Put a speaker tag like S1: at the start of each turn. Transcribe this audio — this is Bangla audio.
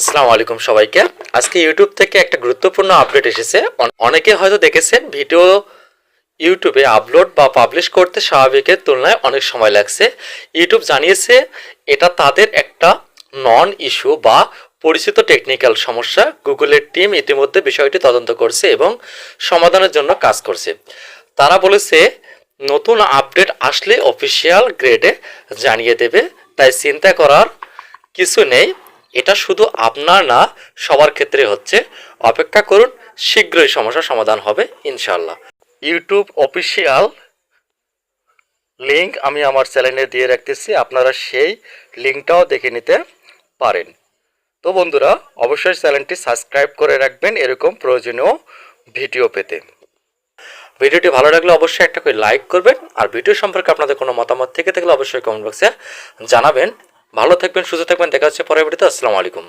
S1: আসসালামু আলাইকুম সবাইকে। আজকে ইউটিউব থেকে একটা গুরুত্বপূর্ণ আপডেট এসেছে। অনেকে হয়তো দেখেছেন ভিডিও ইউটিউবে আপলোড বা পাবলিশ করতে স্বাভাবিকের তুলনায় অনেক সময় লাগছে। ইউটিউব জানিয়েছে এটা তাদের একটা নন ইস্যু বা পরিচিত টেকনিক্যাল সমস্যা। গুগলের টিম ইতিমধ্যে বিষয়টি তদন্ত করছে এবং সমাধানের জন্য কাজ করছে। তারা বলেছে, নতুন আপডেট আসলে অফিসিয়াল গ্রেডে জানিয়ে দেবে, তাই চিন্তা করার কিছু নেই। এটা শুধু আপনার না সবার ক্ষেত্রে হচ্ছে। অপেক্ষা করুন শীঘ্রই সমস্যার সমাধান হবে ইনশাল্লাহ ইউটিউব অফিসিয়াল লিঙ্ক আমি আমার চ্যানেলে দিয়ে রাখতেছি আপনারা সেই লিঙ্কটাও দেখে নিতে পারেন। তো বন্ধুরা অবশ্যই চ্যানেলটি সাবস্ক্রাইব করে রাখবেন এরকম প্রয়োজনীয় ভিডিও পেতে। ভিডিওটি ভালো লাগলে অবশ্যই একটা করে লাইক করবেন আর ভিডিও সম্পর্কে আপনাদের কোনো মতামত থেকে থাকলে অবশ্যই কমেন্ট বক্সে জানাবেন। ভালো থাকবেন সুস্থ থাকবেন দেখা হচ্ছে ভিডিওতে আসসালামু আলাইকুম।